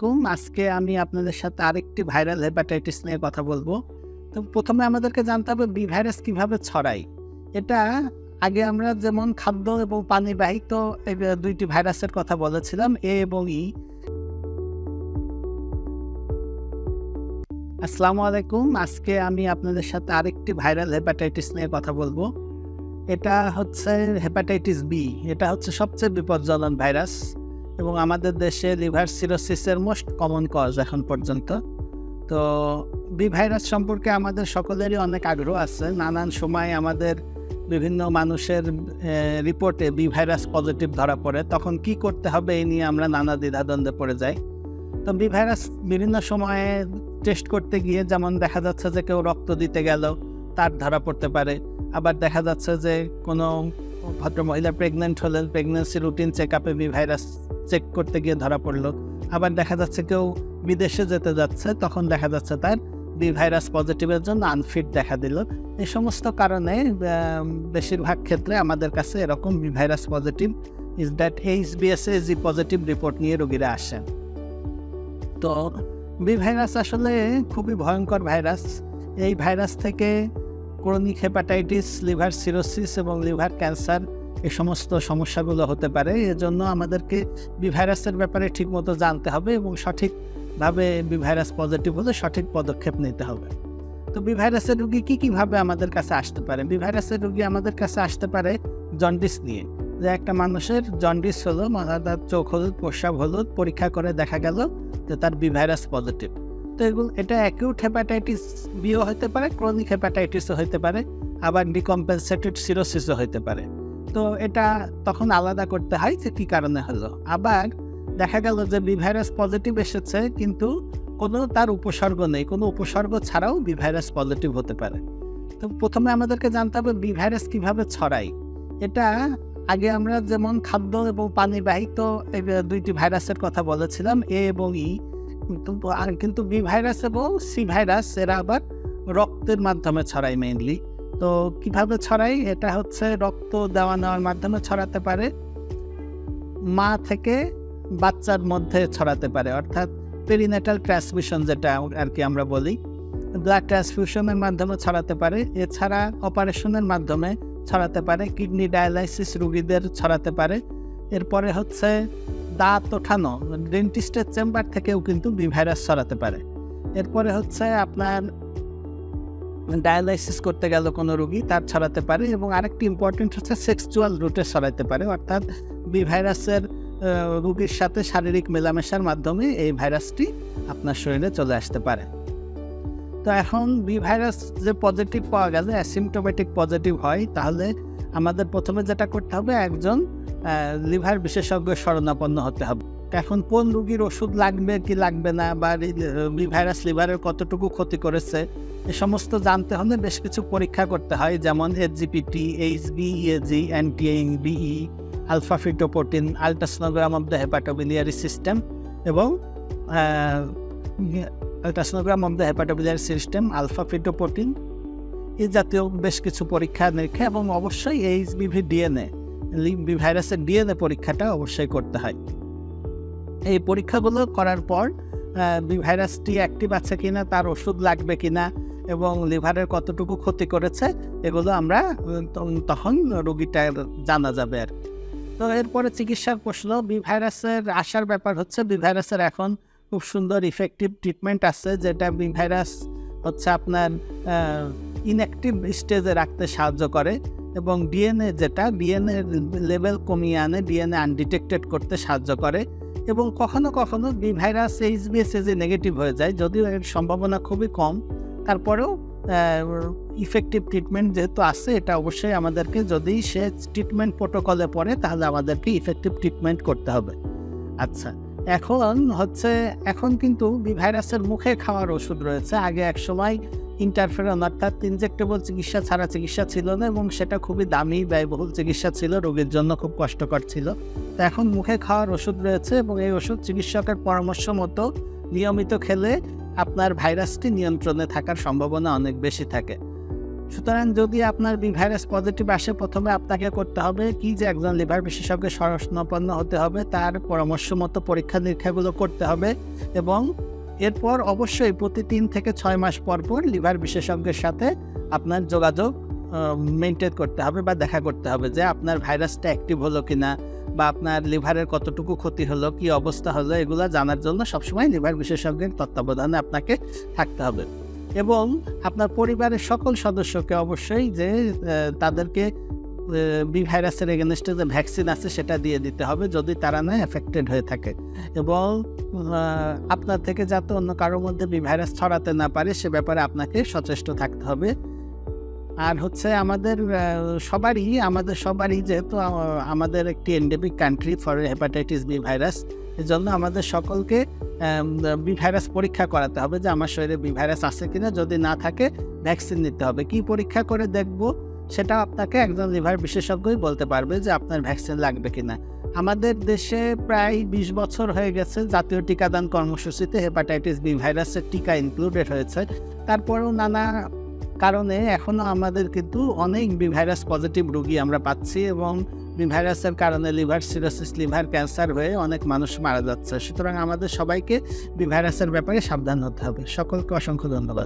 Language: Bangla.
কুম আজকে আমি আপনাদের সাথে আরেকটি ভাইরাল হেপাটাইটিস নিয়ে কথা বলব। তো প্রথমে আমাদেরকে জানতে হবে বি ভাইরাস কীভাবে ছড়ায়। এটা আগে আমরা যেমন খাদ্য এবং পানিবাহিত এই দুইটি ভাইরাসের কথা বলেছিলাম, এ এবং ই। আসসালামু আলাইকুম। আজকে আমি আপনাদের সাথে আরেকটি ভাইরাল হেপাটাইটিস নিয়ে কথা বলব। এটা হচ্ছে হেপাটাইটিস বি। এটা হচ্ছে সবচেয়ে বিপজ্জনক ভাইরাস। এবং আমাদের দেশে লিভার সিরোসিসের মোস্ট কমন কজ এখন পর্যন্ত। তো বি ভাইরাস সম্পর্কে আমাদের সকলেরই অনেক আগ্রহ আছে। নানান সময় আমাদের বিভিন্ন মানুষের রিপোর্টে বি ভাইরাস পজিটিভ ধরা পড়ে। তখন কি করতে হবে এই নিয়ে আমরা নানা দ্বিধাদ্বন্দ্বে পড়ে যাই। তো বি ভাইরাস বিভিন্ন সময়ে টেস্ট করতে গিয়ে যেমন দেখা যাচ্ছে যে কেউ রক্ত দিতে গেল, তার ধরা পড়তে পারে। আবার দেখা যাচ্ছে যে কোনো ভদ্রমহিলা প্রেগনেন্ট হলেন প্রেগনেন্সি রুটিন চেক আপে বি ভাইরাস চেক করতে গিয়ে ধরা পড়ল। আবার দেখা যাচ্ছে কেউ বিদেশে যেতে যাচ্ছে, তখন দেখা যাচ্ছে তার বি ভাইরাস পজিটিভের জন্য আনফিট দেখা দিল। এই সমস্ত কারণে বেশিরভাগ ক্ষেত্রে আমাদের কাছে এরকম B virus positive is that H BsAg positive report নিয়ে রোগীরা আসেন তো বি ভাইরাস আসলে খুবই ভয়ঙ্কর ভাইরাস। এই ভাইরাস থেকে ক্রনিক হেপাটাইটিস লিভার সিরোসিস এবং লিভার ক্যান্সার এই সমস্ত সমস্যাগুলো হতে পারে। এজন্য আমাদেরকে বি ভাইরাসের ব্যাপারে ঠিকমতো জানতে হবে এবং সঠিকভাবে বি ভাইরাস পজিটিভ হলে সঠিক পদক্ষেপ নিতে হবে। তো বি ভাইরাসের রুগী কী কীভাবে আমাদের কাছে আসতে পারে? বি ভাইরাসের রুগী আমাদের কাছে আসতে পারে জন্ডিস নিয়ে। যে একটা মানুষের জন্ডিস হলো তার চোখ হলুদ, প্রস্রাব হলুদ, পরীক্ষা করে দেখা গেল যে তার বি ভাইরাস পজিটিভ তো এগুলো, এটা অ্যাকিউট হেপাটাইটিস বিও হতে পারে ক্রনিক হেপাটাইটিসও হতে পারে, আবার ডিকম্পেনসেটেড সিরোসিসও হতে পারে। তো এটা তখন আলাদা করতে হয় যে কী কারণে হলো? আবার দেখা গেল যে বি ভাইরাস পজিটিভ এসেছে, কিন্তু কোনো তার উপসর্গ নেই, কোনো উপসর্গ ছাড়াও বি ভাইরাস পজিটিভ হতে পারে। তো প্রথমে আমাদেরকে জানতে হবে বি ভাইরাস কীভাবে ছড়ায়। এটা আগে আমরা যেমন খাদ্য এবং পানিবাহিত এই দুইটি ভাইরাসের কথা বলেছিলাম, এ এবং ই, কিন্তু কিন্তু বি ভাইরাস এবং সি ভাইরাস এরা আবার রক্তের মাধ্যমে ছড়ায় মেইনলি তো কীভাবে ছড়াই? এটা হচ্ছে রক্ত দেওয়া নেওয়ার মাধ্যমে ছড়াতে পারে। মা থেকে বাচ্চার মধ্যে ছড়াতে পারে, অর্থাৎ পেরিনেটাল ট্রান্সমিশন যেটা আর কি আমরা বলি। ব্লাড ট্রান্সফিউশনের মাধ্যমে ছড়াতে পারে, এছাড়া অপারেশনের মাধ্যমে ছড়াতে পারে কিডনি ডায়ালাইসিস রুগীদের ছড়াতে পারে। এরপরে হচ্ছে দাঁত ওঠানো ডেন্টিস্টের চেম্বার থেকেও কিন্তু বি ভাইরাস ছড়াতে পারে। এরপরে হচ্ছে আপনার ডায়ালাইসিস করতে গেল কোনো রুগী, তার ছড়াতে পারে এবং আরেকটি ইম্পর্টেন্ট হচ্ছে সেক্সুয়াল রুটে ছড়াতে পারে। অর্থাৎ বি ভাইরাসের রুগীর সাথে শারীরিক মেলামেশার মাধ্যমে এই ভাইরাসটি আপনার শরীরে চলে আসতে পারে। তো এখন বি ভাইরাস যে পজিটিভ পাওয়া গেলে অ্যাসিমটোমেটিক পজিটিভ হয়, তাহলে আমাদের প্রথমে যেটা করতে হবে, একজন লিভার বিশেষজ্ঞ শরণাপন্ন হতে হবে। এখন কোন রুগীর ওষুধ লাগবে, কি লাগবে না, বা ভাইরাস লিভারের কতটুকু ক্ষতি করেছে, এ সমস্ত জানতে হলে বেশ কিছু পরীক্ষা করতে হয়, যেমন HGPT H B EAG anti BE alpha fetoprotein ultrasonogram of the hepatobiliary system এবং ultrasonogram of the hepatobiliary system alpha fetoprotein এই জাতীয় বেশ কিছু পরীক্ষা, নিরীক্ষা এবং অবশ্যই এইচ বিভি ডিএনএ ভাইরাসের ডিএনএ পরীক্ষাটা অবশ্যই করতে হয়। এই পরীক্ষাগুলো করার পর ভাইরাসটি অ্যাক্টিভ আছে কি না তার ওষুধ লাগবে কি না এবং লিভারের কতটুকু ক্ষতি করেছে, এগুলো আমরা তখন রোগীটার জানা যাবে আর তো এরপরে চিকিৎসার প্রশ্ন, বি ভাইরাসের আসার ব্যাপার হচ্ছে, বি ভাইরাসের এখন খুব সুন্দর ইফেক্টিভ ট্রিটমেন্ট আছে, যেটা বি ভাইরাস হচ্ছে আপনার ইনঅ্যাক্টিভ স্টেজে রাখতে সাহায্য করে। এবং ডিএনএ যেটা ডিএনএ লেভেল কমিয়ে আনে ডিএনএ আনডিটেক্টেড করতে সাহায্য করে এবং কখনো কখনো B virus H BsAg negative হয়ে যায়, যদিও এর সম্ভাবনা খুবই কম। তারপরেও ইফেক্টিভ ট্রিটমেন্ট যেহেতু আছে, এটা অবশ্যই আমাদেরকে যদি সে ট্রিটমেন্ট প্রোটোকলে পড়ে, তাহলে আমাদেরকে ইফেক্টিভ ট্রিটমেন্ট করতে হবে। আচ্ছা এখন হচ্ছে, এখন কিন্তু ভাইরাসের মুখে খাওয়ার ওষুধ রয়েছে। আগে এক সময় ইন্টারফেরন অর্থাৎ ইনজেক্টেবল চিকিৎসা ছাড়া চিকিৎসা ছিল না এবং সেটা খুবই দামি, ব্যয়বহুল চিকিৎসা ছিল, রোগীর জন্য খুব কষ্টকর ছিল। তো এখন মুখে খাওয়ার ওষুধ রয়েছে এবং এই ওষুধ চিকিৎসকের পরামর্শ মতো নিয়মিত খেলে আপনার ভাইরাসটি নিয়ন্ত্রণে থাকার সম্ভাবনা অনেক বেশি থাকে। সুতরাং যদি আপনার ভাইরাস পজিটিভ আসে, প্রথমে আপনাকে করতে হবে কি যে একজন লিভার বিশেষজ্ঞের শরণাপন্ন হতে হবে, তার পরামর্শ মতো পরীক্ষা নিরীক্ষাগুলো করতে হবে এবং এরপর অবশ্যই প্রতি তিন থেকে ছয় মাস পর পর লিভার বিশেষজ্ঞের সাথে আপনার যোগাযোগ মেনটেন করতে হবে বা দেখা করতে হবে যে আপনার ভাইরাসটা অ্যাক্টিভ হলো কিনা বা আপনার লিভারের কতটুকু ক্ষতি হলো, কি অবস্থা হলো, এগুলো জানার জন্য সবসময় লিভার বিশেষজ্ঞের তত্ত্বাবধানে আপনাকে থাকতে হবে। এবং আপনার পরিবারের সকল সদস্যকে অবশ্যই যে তাদেরকে বি ভাইরাসের এগেনস্টে যে ভ্যাকসিন আছে সেটা দিয়ে দিতে হবে যদি তারা না এফেক্টেড হয়ে থাকে। এবং আপনার থেকে যাতে অন্য কারোর মধ্যে বি ভাইরাস ছড়াতে না পারে সে ব্যাপারে আপনাকে সচেষ্ট থাকতে হবে। আর হচ্ছে আমাদের সবারই আমাদের সবারই যেহেতু আমাদের একটি endemic country for hepatitis B virus এজন্য আমাদের সকলকে বি ভাইরাস পরীক্ষা করাতে হবে যে আমার শরীরে বি ভাইরাস আছে কিনা। যদি না থাকে, ভ্যাকসিন নিতে হবে। কি পরীক্ষা করে দেখব? সেটা আপনাকে একজন লিভার বিশেষজ্ঞই বলতে পারবে যে আপনার ভ্যাকসিন লাগবে কিনা। আমাদের দেশে প্রায় বিশ বছর হয়ে গেছে জাতীয় টিকাদান কর্মসূচিতে হেপাটাইটিস বি ভাইরাসের টিকা ইনক্লুডেড হয়েছে। তারপরেও নানা কারণে এখনও আমাদের কিন্তু অনেক বি ভাইরাস পজিটিভ রুগী আমরা পাচ্ছি এবং ভাইরাসের কারণে লিভার সিরোসিস, লিভার ক্যান্সার হয়ে অনেক মানুষ মারা যাচ্ছে। সুতরাং আমাদের সবাইকে ভাইরাসের ব্যাপারে সাবধান হতে হবে। সকলকে অসংখ্য ধন্যবাদ।